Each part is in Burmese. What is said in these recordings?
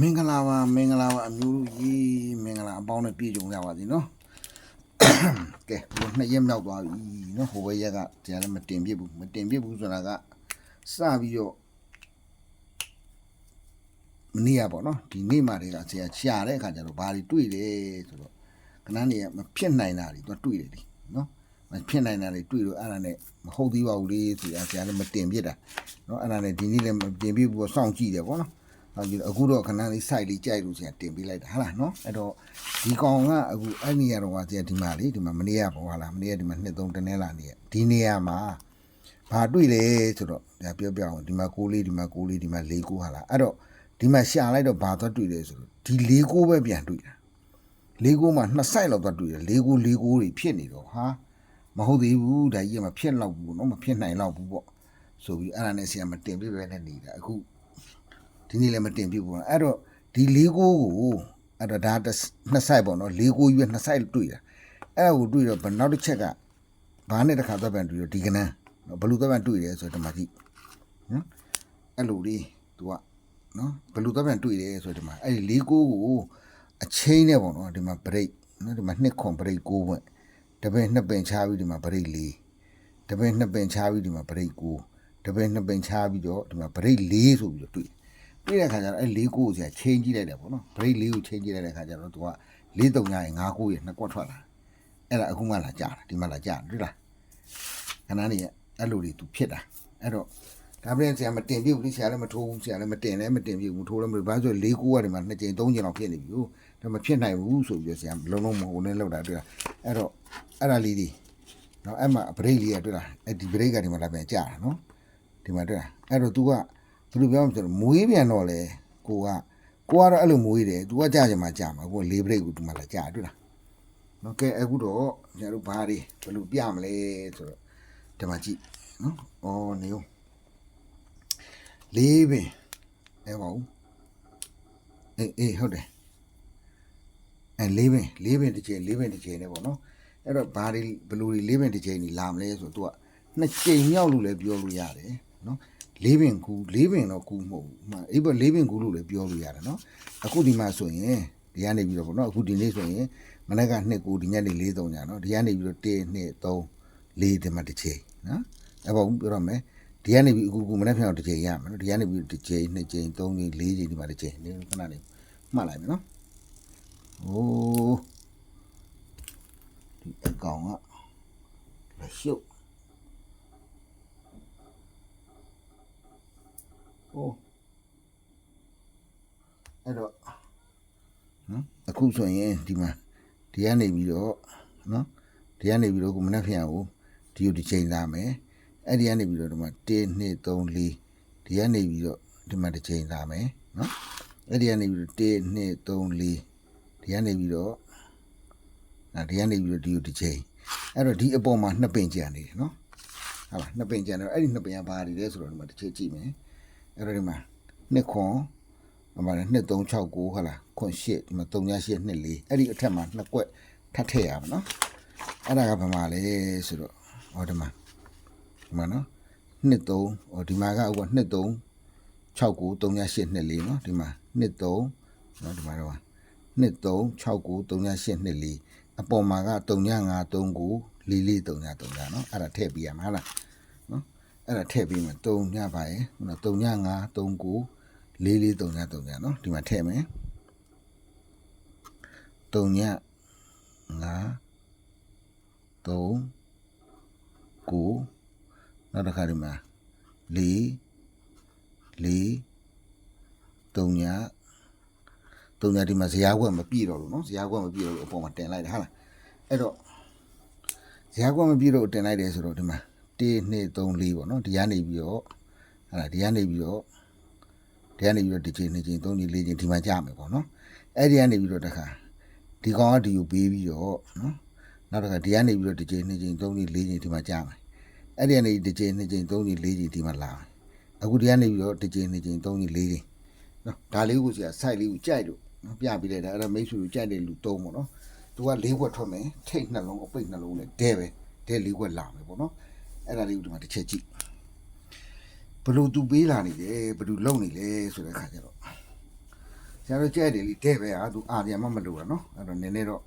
မင်္ဂလာပါမင်္ဂလာပါအမျိုးကြီးမင်္ဂလာအပေါင်းနဲ့ပြည့်စုံကြပါစေနော်ကဲဘုနှစ်ရက်မြောက်သွားပြီနော်ဟိုဘက်ရက်ကတရားလည်းမတင်ပြဘူးမတင်ပြဘူးဆိုတာကစပြီးတော့မနေ့ကပေါ့နော်ဒီနေ့မှတွေကဆရာရှာတဲ့အခါကျတော့ဘာတွေတွေ့တယ်ဆိုတော့ခဏနေမဖြစ်နိုင်တာတွေသူတွေ့တယ်ဒီနော်မဖြစ်နိုင်တာတွေတွေ့လို့အဲ့ဒါနဲ့မဟုတ်သေးပါဘူးလေဆရာဆရာလည်းမတင်ပြတာနော်အဲ့ဒါနဲ့ဒီနေ့လည်းမတင်ပြဘူးပေါ့စောင့်ကြည့်တယ်ပေါ့နော် ဟုတ်ပြီအခုတော့ခဏလေး site လေးကြိုက်လို့ဆရာတင်ပေးလိုက်တာဟာလားနော်အဲ့တော့ဒီကောင်ကအခုအဲ့နေရာတော့ကဆရာဒီမှာလေဒီမှာမနေ့ကပေါ့ဟာလားမနေ့ကဒီမှာနှစ်သုံးတနည်းလာနေရဒီနေရာမှာဘာတွေ့လဲဆိုတော့ဆရာပြောပြအောင်ဒီမှာကိုလေးဒီမှာကိုလေးဒီမှာလေးကိုဟာလားအဲ့တော့ဒီမှာရှာလိုက်တော့ဘာသွားတွေ့လဲဆိုတော့ဒီလေးကိုပဲပြန်တွေ့တာလေးကိုမှနှစ်ဆိုင်လောက်သွားတွေ့တယ်လေးကိုလေးကိုတွေဖြစ်နေတော့ဟာမဟုတ်သေးဘူးဒါကြီးကမဖြစ်တော့ဘူးနော်မဖြစ်နိုင်တော့ဘူးပေါ့ဆိုပြီးအဲ့ဒါနဲ့ဆရာမတင်ပြပဲနဲ့နေတာအခု ဒီနေ့လည်းမတင်ပြဘူးပေါ့အဲ့တော့ဒီလေးကိုကိုအဲ့တော့ဒါတစ်နှစ်ဆိုင်ပေါ့နော်လေးကိုရွက်နှစ်ဆိုင်တွေ့တာအဲ့ဒါကိုတွေ့တော့ဘယ်နောက်တစ်ချက်ကဘာနဲ့တစ်ခါတော့ပြန်တွေ့တော့ဒီကနန်းနော်ဘယ်လူတော့ပြန်တွေ့တယ်ဆိုတော့ဒီမှာကြည့်နော်အဲ့လိုလေး तू ကနော်ဘယ်လူတော့ပြန်တွေ့တယ်ဆိုတော့ဒီမှာအဲ့ဒီလေးကိုကိုအချင်းနဲ့ပေါ့နော်ဒီမှာဘရိတ်နော်ဒီမှာနှစ်ခွန်ဘရိတ်ကိုပွင့်တပည့်နှစ်ပင်ချပြီးဒီမှာဘရိတ်လေးတပည့်နှစ်ပင်ချပြီးဒီမှာဘရိတ်ကိုတပည့်နှစ်ပင်ချပြီးတော့ဒီမှာဘရိတ်လေးဆိုပြီးတော့တွေ့ တွေ့တဲ့ခါကျတော့အဲလေးကိုကိုဆရာချိန်ကြည့်လိုက်တယ်ပေါ့နော်ဘရိတ်လေးကိုချိန်ကြည့်လိုက်တဲ့ခါကျတော့သူကလေးတုံညာရင်၅ကိုရနှစ်ကွက်ထွက်လာအဲ့ဒါအခုမှလာကြာတာဒီမှလာကြာတွေ့လားခဏနေအဲ့လိုတွေသူဖြစ်တာအဲ့တော့ဒါပြင်ဆရာမတင်ပြဘူးလေဆရာလည်းမထိုးဘူးဆရာလည်းမတင်လည်းမတင်ပြဘူးထိုးလည်းမဘာလို့လေးကိုရတယ်မှာနှစ်ကြိမ်သုံးကြိမ်လောက်ဖြစ်နေပြီဟုတ်ဒါမဖြစ်နိုင်ဘူးဆိုပြီးဆရာလုံးလုံးမဟုတ်နဲ့လောက်တာတွေ့လားအဲ့တော့အဲ့ဒါလေးဒီနော်အဲ့မှာဘရိတ်လေးရတွေ့လားအဲ့ဒီဘရိတ်ကဒီမှာလာပြန်ကြာတာနော်ဒီမှာတွေ့လားအဲ့တော့ तू က ဘယ်လိုပြောမလဲဆိုတော့မွေးပြန်တော့လေကိုကကိုကတော့အဲ့လိုမွေးတယ်သူကကြာချင်မှကြာမှာကိုကလေးဘရိတ်ကိုဒီမှာလာကြာတွေ့လားနော်ကဲအခုတော့ကျွန်တော်တို့ဘာတွေဘယ်လိုပြမလဲဆိုတော့ဒီမှာကြည့်နော်အော်နေဦးလေးပင်အဲပါဦးအေးအေးဟုတ်တယ်အဲလေးပင်လေးပင်တစ်ချိန်လေးပင်တစ်ချိန်နဲ့ပေါ့နော်အဲ့တော့ဘာတွေဘယ်လိုတွေလေးပင်တစ်ချိန်ညီလာမလဲဆိုတော့ तू ကနှစ်ချိန်မြောက်လို့လည်းပြောလို့ရတယ် နော်လေးပင်ကူလေးပင်တော့ကူမဟုတ်ဘူးမှအေးပေါ့လေးပင်ကူလို့လည်းပြောလို့ရတယ်နော်အခုဒီမှာဆိုရင်ဒီကနေပြီးတော့ပေါ့နော်အခုဒီနေ့ဆိုရင်မနေ့က2ကူဒီညနေ4 3ညာနော်ဒီကနေပြီးတော့1 2 3 4ဒီမှာတစ်ချိန်နော်အဲ့ပေါ့ပြောရမယ်ဒီကနေပြီးအခုကူမနေ့ဖြန်တော့တစ်ချိန်ရမယ်နော်ဒီကနေပြီးတစ်ချိန်2ချိန်3ချိန်4ချိန်ဒီမှာတစ်ချိန်နေခဏလေးမှတ်လိုက်မယ်နော်โอ้ဒီအကောင်ကလ က်ရှုပ်โอ้အဲ့တော့နော်အခုဆိုရင်ဒီမှာဒီကနေပြီးတော့နော်ဒီကနေပြီးတော့ကိုမနှက်ဖျံကိုဒီကိုဒီချိန်လာမယ်အဲ့ဒီကနေပြီးတော့ဒီမှာ1 2 3 4ဒီကနေပြီးတော့ဒီမှာတစ်ချိန်လာမယ်နော်အဲ့ဒီကနေပြီးတော့1 2 3 4ဒီကနေပြီးတော့အဲ့ဒီကနေပြီးတော့ဒီကိုဒီချိန်အဲ့တော့ဒီအပေါ်မှာနှစ်ပင်ကြံနေတယ်နော်ဟုတ်လားနှစ်ပင်ကြံတော့အဲ့ဒီနှစ်ပင်ကဘာတွေလဲဆိုတော့ဒီမှာတစ်ချိန်ကြည့်မယ် အဲ့တော့ဒီမှာနှစ်ခွန်ဟိုမှာနှစ်369ဟာလားခွန်8ဒီမှာ38နှစ်4အဲ့ဒီအထက်မှာနှစ်ကွက်ထပ်ထည့်ရမှာနော်အဲ့ဒါကဘာမှလဲဆိုတော့ဟောဒီမှာဒီမှာနော်နှစ်3ဟောဒီမှာကဥပနှစ်3 69 38နှစ်4နော်ဒီမှာနှစ်3နော်ဒီမှာတော့နှစ်3 69 38နှစ်4အပေါ်မှာက3939 4439နော်အဲ့ဒါထည့်ပြရမှာဟုတ်လားနော် အဲ့ဒါထည့်ပြီးမယ်3ညပါရယ်ခုန3ည5 3 9 4 4 3ည3ညနော်ဒီမှာထည့်မယ်3ည5 3 9နောက်တစ်ခါဒီမှာ4 4 3ည3ညဒီမှာဇရာခွက်မပြည့်တော့လို့နော်ဇရာခွက်မပြည့်တော့လို့အပေါ်မှာတင်လိုက်တာဟာလားအဲ့တော့ဇာတ်ကွက်မပြည့်တော့တင်လိုက်တယ်ဆိုတော့ဒီမှာ 1 2 3 4ပေါ့နော်ဒီကနေပြီးတော့ဟာဒီကနေပြီးတော့ဒီကနေပြီးတော့ဒီချိန်2ချိန်3ချိန်4ချိန်ဒီမှာကြာမယ်ပေါ့နော်အဲ့ဒီကနေပြီးတော့တခါဒီကောင်ကဒီကိုပေးပြီးတော့နော်နောက်တစ်ခါဒီကနေပြီးတော့ဒီချိန်2ချိန်3ချိန်4ချိန်ဒီမှာကြာမယ်အဲ့ဒီကနေဒီချိန်2ချိန်3ချိန်4ချိန်ဒီမှာလာမယ်အခုဒီကနေပြီးတော့ဒီချိန်2ချိန်3ချိန်4ချိန်နော်ဒါလေးကိုဆရာ site လေးကိုကြိုက်လို့နော်ပြပေးလိုက်တာအဲ့ဒါမိတ်ဆွေကိုကြိုက်တဲ့လူသုံးပေါ့နော်သူကလေးခွက်ထွက်မယ်ထိတ်နှလုံးအပိတ်နှလုံးနဲ့ဒဲပဲဒဲလေးခွက်လာမယ်ပေါ့နော် အဲ့ဒါလေးကိုဒီမှာတစ်ချက်ကြည့်ဘလို့သူပေးလာနေတယ်ဘလို့လုံနေလဲဆိုတဲ့ခါကျတော့ဆရာတို့ကြိုက်တယ်လीတဲ့ပဲဟာသူအာပြန်မှမလို့ရနော်အဲ့တော့နည်းနည်းတော့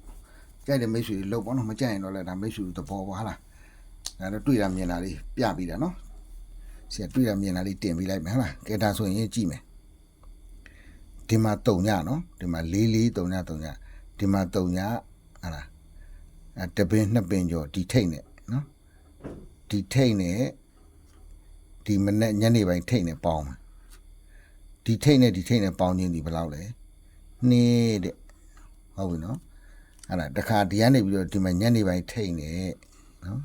ကြိုက်တယ်မိတ်ဆွေတွေလောက်ပေါ့နော်မကြိုက်ရင်တော့လည်းဒါမိတ်ဆွေတွေသဘောပါဟာလားအဲ့တော့တွေ့တာမြင်တာလေးပြပြီးတာနော်ဆရာတွေ့တာမြင်တာလေးတင်ပေးလိုက်မယ်ဟာလားကဲဒါဆိုရင်ကြည့်မယ်ဒီမှာတုံညနော်ဒီမှာလေးလေးတုံညတုံညဒီမှာတုံညဟာလားအဲတပင်းနှစ်ပင်ကျော်ဒီထိတ်နဲ့နော် ဒီထိတ်နဲ့ဒီမနေ့ညနေပိုင်းထိတ်နဲ့ပေါင်းမယ်ဒီထိတ်နဲ့ဒီထိတ်နဲ့ပေါင်းခြင်းဒီဘယ်လောက်လဲနှစ်တဲ့ဟုတ်ပြီနော်အဲ့ဒါတခါဒီကနေပြီးတော့ဒီမှာညနေပိုင်းထိတ်နဲ့နော်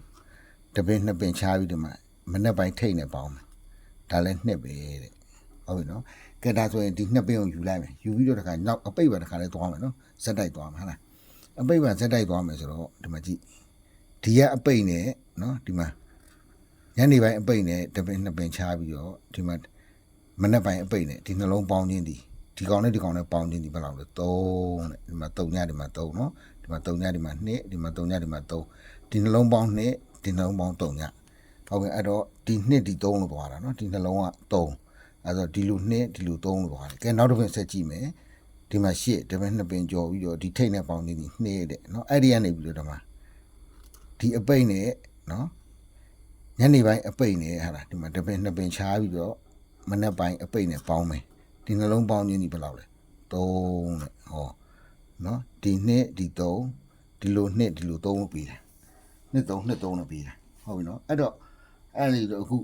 တပင်းနှစ်ပင်ချားပြီးဒီမှာမနေ့ပိုင်းထိတ်နဲ့ပေါင်းမယ်ဒါလည်းနှစ်ပဲတဲ့ဟုတ်ပြီနော်ကဲဒါဆိုရင်ဒီနှစ်ပင်ကိုယူလိုက်မယ်ယူပြီးတော့တခါနောက်အပိတ်ပါတခါလည်းသွားမယ်နော်ဇက်တိုက်သွားမှာဟုတ်လားအပိတ်ပါဇက်တိုက်သွားမယ်ဆိုတော့ဒီမှာကြည့်ဒီကအပိတ်နဲ့နော်ဒီမှာ ညနေပိုင်းအပိတ်နဲ့တပင်းနှစ်ပင်ချားပြီးတော့ဒီမှာမနေ့ပိုင်းအပိတ်နဲ့ဒီနှလုံးပေါင်းခြင်းဒီဒီကောင်နဲ့ဒီကောင်နဲ့ပေါင်းခြင်းဒီဘယ်လောက်လဲ3တဲ့ဒီမှာ3ညဒီမှာ3နော်ဒီမှာ3ညဒီမှာ2ဒီမှာ3ညဒီမှာ3ဒီနှလုံးပေါင်း2ဒီနှလုံးပေါင်း3ညဟုတ်ကဲ့အဲ့တော့ဒီ2ဒီ3လို့သွားတာနော်ဒီနှလုံးက3အဲ့တော့ဒီလူ2ဒီလူ3လို့သွားတယ်ကဲနောက်တစ်ပင်ဆက်ကြည့်မယ်ဒီမှာ8ဒီမှာ2ပင်ကျော်ပြီးတော့ဒီထိတ်နဲ့ပေါင်းခြင်းဒီ2တဲ့နော်အဲ့ဒီကနေပြီးတော့ဒီမှာဒီအပိတ်နဲ့နော် ညနေပိုင်းအပိတ်နဲ့ဟာလားဒီမှာတပင်နှစ်ပင်ချားပြီးတော့မနေ့ပိုင်းအပိတ်နဲ့ပေါင်းမယ်ဒီနှလုံးပေါင်းခြင်းဒီဘယ်လောက်လဲ3တဲ့ဟောနော်ဒီနှစ်ဒီ3ဒီလိုနှစ်ဒီလို3လို့ပြီးတယ်နှစ်3နှစ်3လို့ပြီးတယ်ဟုတ်ပြီနော်အဲ့တော့အဲ့ဒီတော့အခု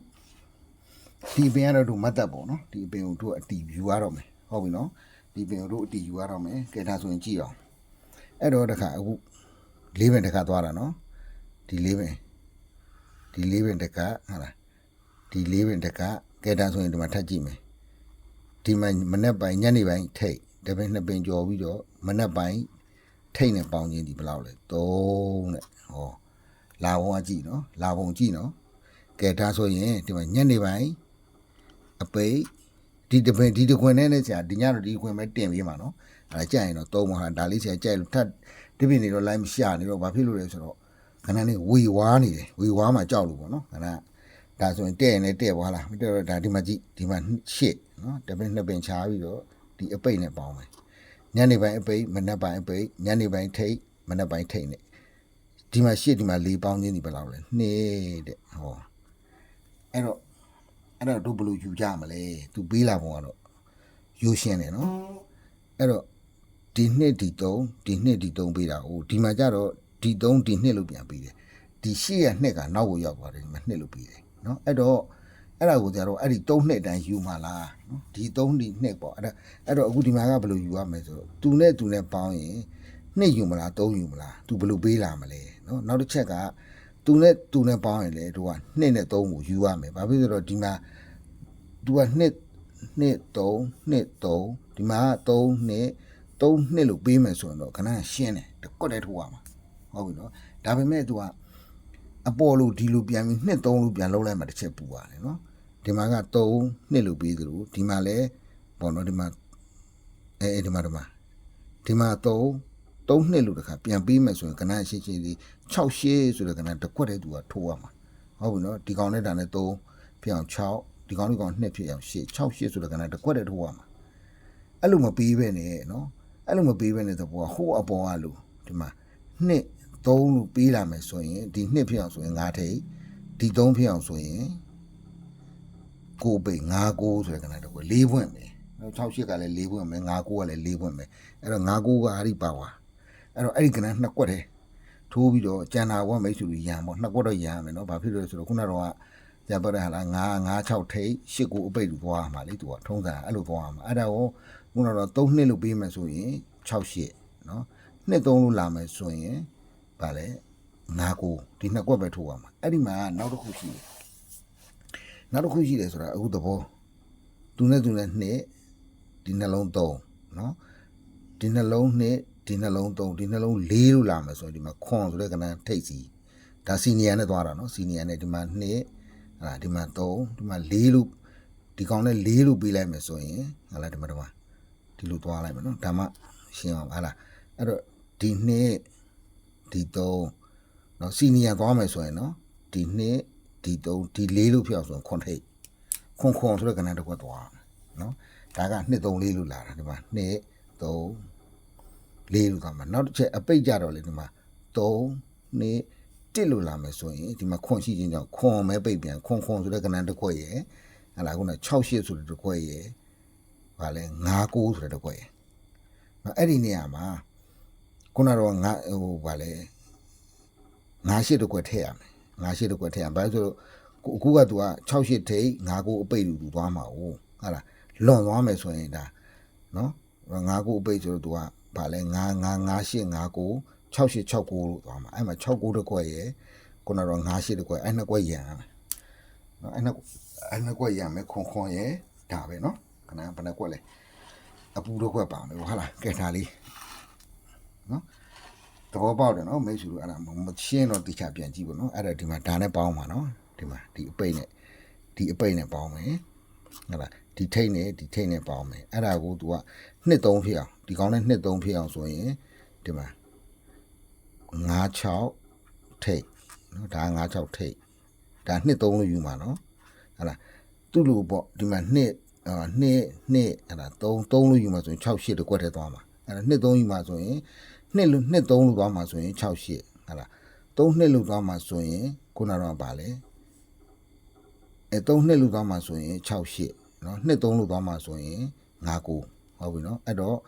ဒီပင်ကတော့တို့မတ်တပ်ပေါ့နော်ဒီပင်ကိုတို့အတီယူရတော့မယ်ဟုတ်ပြီနော်ဒီပင်ကိုတို့အတီယူရတော့မယ်ကဲဒါဆိုရင်ကြည့်အောင်အဲ့တော့တခါအခုလေးပင်တခါသွားတာနော်ဒီလေးပင် ဒီလေးပင်တကဟာလားဒီလေးပင်တကကဲတန်းဆိုရင်ဒီမှာထပ်ကြည့်မယ်ဒီမှာမနေ့ပိုင်းညနေပိုင်းထိတ်တပင်နှစ်ပင်ကြော်ပြီးတော့မနေ့ပိုင်းထိတ်နဲ့ပေါင်းခြင်းဒီဘယ်လောက်လဲ3တဲ့ဟောလာဘုံကကြည့်နော်လာဘုံကြည့်နော်ကဲဒါဆိုရင်ဒီမှာညနေပိုင်းအပိတ်ဒီတပင်ဒီတခွင်နဲ့နဲ့ဆရာဒီညတော့ဒီခွင်ပဲတင်ပေးမှာနော်အဲကြက်ရင်တော့သုံးမှာဒါလေးဆရာကြက်လို့ထပ်ဒီပြင်နေတော့ line မရှာနေတော့ဘာဖြစ်လို့လဲဆိုတော့ ခဏလေးဝေဝါးနေတယ်ဝေဝါးမှာကြောက်လို့ပေါ့နော်ခဏဒါဆိုရင်တဲ့ရင်လည်းတဲ့သွားလားမတဲ့တော့ဒါဒီမှာကြည့်ဒီမှာရှစ်နော်တပင်းနှစ်ပင်ချားပြီးတော့ဒီအပိတ်နဲ့ပေါင်းမယ်ညနေပိုင်းအပိတ်မနက်ပိုင်းအပိတ်ညနေပိုင်းထိတ်မနက်ပိုင်းထိတ်နဲ့ဒီမှာရှစ်ဒီမှာလေးပေါင်းခြင်းဒီဘယ်လောက်လဲနှစ်တဲ့ဟောအဲ့တော့အဲ့တော့တို့ဘယ်လိုယူကြမလဲသူပေးလာပုံကတော့ယူရှင်းတယ်နော်အဲ့တော့ဒီနှစ်ဒီ3ဒီနှစ်ဒီ3ပေးတာဟိုဒီမှာကြတော့ ဒီ3ဒီနှစ်လို့ပြန်ပြီးတယ်ဒီရှေ့ရနှစ်ကနောက်ကိုရောက်သွားတယ်ဒီမှာနှစ်လို့ပြီးတယ်နော်အဲ့တော့အဲ့ဒါကိုကြတော့အဲ့ဒီ3နှစ်တန်းယူမှာလားနော်ဒီ3ဒီနှစ်ပေါ့အဲ့ဒါအဲ့တော့အခုဒီမှာကဘယ်လိုယူရမလဲဆိုတော့သူနဲ့သူနဲ့ပေါင်းရင်နှစ်ယူမလား3ယူမလားသူဘယ်လိုပေးလာမလဲနော်နောက်တစ်ချက်ကသူနဲ့သူနဲ့ပေါင်းရင်လေသူကနှစ်နဲ့3ကိုယူရမယ်ဘာဖြစ်လို့တော့ဒီမှာသူကနှစ်နှစ်3နှစ်3ဒီမှာ3နှစ်3နှစ်လို့ပေးမယ်ဆိုရင်တော့ခဏရှင်းတယ်တကွက်တည်းထိုးရမှာ ဟုတ်ပြီနော်ဒါပေမဲ့သူကအပေါ်လို့ဒီလိုပြန်ပြီးနှစ်3လို့ပြန်လုံးလိုက်မှတစ်ချက်ပူပါတယ်နော်ဒီမှာက3နှစ်လို့ပေးသလိုဒီမှာလည်းပေါ့နော်ဒီမှာအဲအဲဒီမှာဒီမှာဒီမှာ3 3နှစ်လို့တခါပြန်ပေးမယ်ဆိုရင်ခဏရှင်းရှင်းလေး6ရှင်းဆိုတော့ခဏတကွက်တည်းသူကထိုးရမှာဟုတ်ပြီနော်ဒီကောင်နဲ့ဒါနဲ့3ဖြစ်အောင်6ဒီကောင်ဒီကောင်2ဖြစ်အောင်8 6 8ဆိုတော့ခဏတကွက်တည်းထိုးရမှာအဲ့လိုမပေးပဲနဲ့နော်အဲ့လိုမပေးပဲနဲ့သဘောကဟိုးအပေါ်ကလို့ဒီမှာနှစ် 3လို့ပေးလာမယ်ဆိုရင်ဒီနှစ်ဖြစ်အောင်ဆိုရင်9ထိပ်ဒီ3ဖြစ်အောင်ဆိုရင်ကိုပိတ်9ကိုဆိုတဲ့ကဏ္ဍတော့၄ပွင့်ပဲနော်6 8ကလည်း၄ပွင့်ပဲ9ကိုကလည်း၄ပွင့်ပဲအဲ့တော့9ကိုကဟာဒီပါဝါအဲ့တော့အဲ့ဒီကဏ္ဍနှစ်ကွက်တည်းထိုးပြီးတော့ကျန်တာကမိတ်ဆွေရံပေါ့နှစ်ကွက်တော့ရံမယ်နော်ဘာဖြစ်လို့လဲဆိုတော့ခုနကတော့ကကြပါတော့ဟာလား9 9 6ထိပ်8ကိုအပိတ်လို့သွားမှာလေသူကထုံးစံအဲ့လိုသွားမှာအဲ့ဒါကိုခုနကတော့3နှစ်လို့ပေးမယ်ဆိုရင်6 8နော်နှစ်3လို့လာမယ်ဆိုရင် ဗာလဲ9ကိုဒီနှစ်ကွက်ပဲထိုးရမှာအဲ့ဒီမှာနောက်တစ်ခုရှိတယ်နောက်တစ်ခုရှိတယ်ဆိုတာအခုသဘောသူနဲ့သူနဲ့နှစ်ဒီနှလုံး3နော်ဒီနှလုံးနှစ်ဒီနှလုံး3ဒီနှလုံး4လို့လာမယ်ဆိုရင်ဒီမှာခွန်ဆိုတဲ့ကဏ္ဍထိပ်စီဒါစီနီယာနဲ့သွားတာနော်စီနီယာနဲ့ဒီမှာ2ဟာဒီမှာ3ဒီမှာ4လို့ဒီကောင်နဲ့4လို့ပေးလိုက်မယ်ဆိုရင်ဟာလားဒီမှာဒီမှာဒီလိုသွားလိုက်မယ်နော်ဒါမှရှင်းအောင်ဟာလားအဲ့တော့ဒီနှစ် ဒီ3နော်စီနီယာသွားမယ်ဆိုရင်နော်ဒီနှစ်ဒီ3ဒီ4လို့ဖြစ်အောင်ဆိုရင်ခွန်ထိပ်ခွန်ခွန်ဆိုတဲ့ကဏ္ဍတစ်ခွက်သွားနော်ဒါကနှစ်3 4လို့လာတာဒီမှာနှစ်3လေးလို့သွားမှာနောက်တစ်ချက်အပိတ်ကြတော့လေဒီမှာ3နေတစ်လို့လာမယ်ဆိုရင်ဒီမှာခွန်ရှိခြင်းကြောင့်ခွန်မဲပိတ်ပြန်ခွန်ခွန်ဆိုတဲ့ကဏ္ဍတစ်ခွက်ရယ်ဟလာခုန6 8ဆိုတဲ့တစ်ခွက်ရယ်ဗာလဲ9 9ဆိုတဲ့တစ်ခွက်ရယ်နော်အဲ့ဒီနေရာမှာ ခုနတော့ငါဟိုဗာလဲ9 8တစ်ခွက်ထည့်ရမယ်9 8တစ်ခွက်ထည့်ရမယ်ဘာလို့ဆိုအခုကသူက6 8ထိတ်9 9အပိတ်လို့သူသွားမှာ哦ဟာလားလွန်သွားမယ်ဆိုရင်ဒါနော်9 9အပိတ်ဆိုတော့သူကဗာလဲ9 9 9 8 9 9 6869လို့သွားမှာအဲ့မှာ69တစ်ခွက်ရယ်ခုနတော့98တစ်ခွက်အဲ့နှစ်ခွက်ရံရမယ်နော်အဲ့နှစ်အဲ့နှစ်ခွက်ရံမယ်ခွန်ခွန်ရယ်ဒါပဲနော်ခဏဘယ်နှစ်ခွက်လဲအပူတစ်ခွက်ပါမယ်ဟုတ်လားကဲဒါလေး နော်သဘောပေါက်တယ်နော်မိတ်ဆွေတို့အဲ့ဒါမရှင်းတော့တိကျပြန်ကြည့်ပါနော်အဲ့ဒါဒီမှာဒါနဲ့ပေါင်းပါနော်ဒီမှာဒီအပိတ်နဲ့ဒီအပိတ်နဲ့ပေါင်းမယ်ဟုတ်လားဒီထိတ်နဲ့ဒီထိတ်နဲ့ပေါင်းမယ်အဲ့ဒါကို तू ကနှစ်သုံးဖြစ်အောင်ဒီကောင်းနဲ့နှစ်သုံးဖြစ်အောင်ဆိုရင်ဒီမှာ96ထိတ်နော်ဒါ96ထိတ်ဒါနှစ်သုံးလို့ယူမှာနော်ဟလာသူ့လိုပေါ့ဒီမှာနှစ်အာနှစ်နှစ်ဟလာ3 3လို့ယူမှာဆိုရင်6 8တကွက်ထဲသွားမှာအဲ့ဒါနှစ်သုံးယူမှာဆိုရင် နှစ်လို့နှစ်သုံးလို့သွားမှာဆိုရင်6 8ဟလာ3နှစ်လို့သွားမှာဆိုရင်ခုနတော့ပါလေအဲ3နှစ်လို့သွားမှာဆိုရင်6 8နော်နှစ်သုံးလို့သွားမှာဆိုရင်9 9ဟုတ်ပြီနော်အဲ့တော့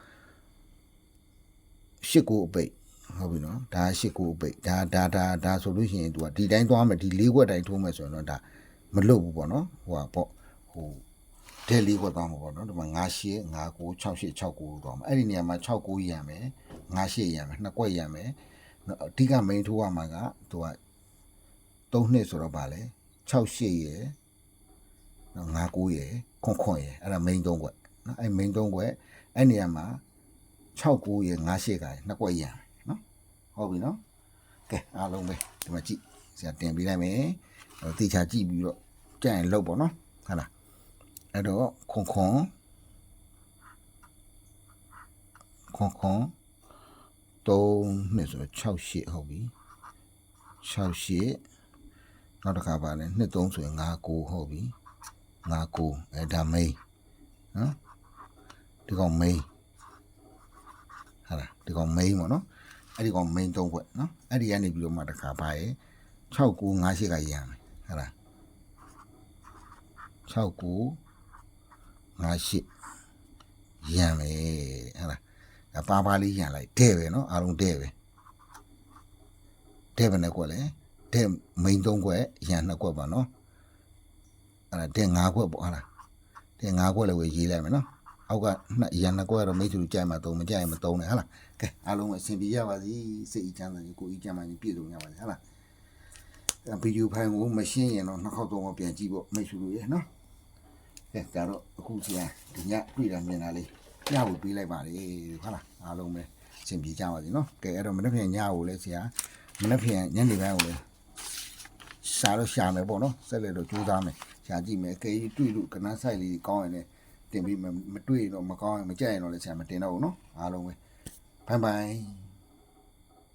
8ကိုအပိတ်ဟုတ်ပြီနော်ဒါရှစ်ကိုအပိတ်ဒါဒါဒါဒါဆိုလို့ရှိရင် तू ကဒီတိုင်းသွားမယ်ဒီလေးခွက်တိုင်းထိုးမယ်ဆိုရင်တော့ဒါမလွတ်ဘူးပေါ့နော်ဟိုကပေါ့ဟိုဒဲလေးခွက်သွားမှာပေါ့နော်ဒီမှာ9ရှစ်9 9 6ရှစ်6 9လို့သွားမှာအဲ့ဒီနေရာမှာ6 9ရံမယ် 9ရှစ်ရံမယ်နှစ်ခွက်ရံမယ်နော်အဓိက main ထိုးရမှာက तू က3နှစ်ဆိုတော့ဗာလဲ6ရှစ်ရယ်နော်9 9ရယ်ခွန်ခွန်ရယ်အဲ့ဒါ main 3ခွက်နော်အဲ့ main 3ခွက်အဲ့နေရာမှာ6 9ရယ်9ရှစ်ကရယ်နှစ်ခွက်ရံမယ်ဟုတ်ပြီနော်ကဲအားလုံးပဲဒီမှာကြည့်ဆရာတင်ပေးလိုက်မယ်အဲ့တေချာကြည့်ပြီးတော့ကြံ့ရင်လောက်ပေါ့နော်ဟုတ်လားအဲ့တော့ခွန်ခွန်ခွန်ခွန် 3နှစ်ဆို6 8ဟုတ်ပြီ6 8နောက်တစ်ခါပါလဲနှစ်3ဆိုရင်5 9ဟုတ်ပြီ5 9အဲ့ဒါမိန်နော်ဒီကောင်မိန်ဟာလားဒီကောင်မိန်ပေါ့နော်အဲ့ဒီကောင် main ၃ခွက်နော်အဲ့ဒီကနေပြီးတော့မှတစ်ခါပါရဲ့6 9 5 8ကရံမယ်ဟဲ့လား6 9 5 8ရံမယ် ဟဲ့လားအပါပါလေးရံလိုက်တဲ့ပဲနော်အားလုံးတဲ့ပဲတဲ့ပဲနဲ့ကွက်လေတဲ့ main ၃ခွက်ရံ2ခွက်ပါနော်အဲ့ဒါတဲ့5ခွက်ပေါ့ဟဲ့လားတဲ့5ခွက်လည်းဝေရေးလိုက်မယ်နော်အောက်ကနှစ်ရံ2ခွက်ကတော့မိတ်ဆွေကြိုက်မှသုံးမကြိုက်ရင်မသုံးနဲ့ဟဲ့လားကဲအားလုံးအဆင်ပြေရပါစေစိတ်အချမ်းသာကြီးကိုယ်ကြီးကြမ်းမှကြီးပြည့်စုံရပါစေဟဲ့လားဗီဒီယိုဖိုင်ကိုမရှင်းရင်တော့နှစ်ခေါက်သုံးခေါက်ပြန်ကြည့်ဖို့မိတ်ဆွေတို့ရေနော်ကဲဒါတော့အခုစီကဒီညတွေ့တာမြင်တာလေး ညကိုပေးလိုက်ပါလေဟုတ်လားအားလုံးပဲအဆင်ပြေကြပါစေနော်ကဲအဲ့တော့မနေ့ပြန်ညကိုလည်းဆရာမနေ့ပြန်ညနေပိုင်းကိုလည်းရှာတော့ရှာမယ်ပေါ့နော်ဆက်လက်တော့ကြိုးစားမယ်ရှာကြည့်မယ်အကယ်၍တွေ့လို့ကနန်းဆိုင်လေးကောင်းရင်လည်းတင်ပြီးမမတွေ့ရင်တော့မကောင်းရင်မကြက်ရင်တော့လည်းဆရာမတင်တော့ဘူးနော်အားလုံးပဲဘိုင်ဘိုင်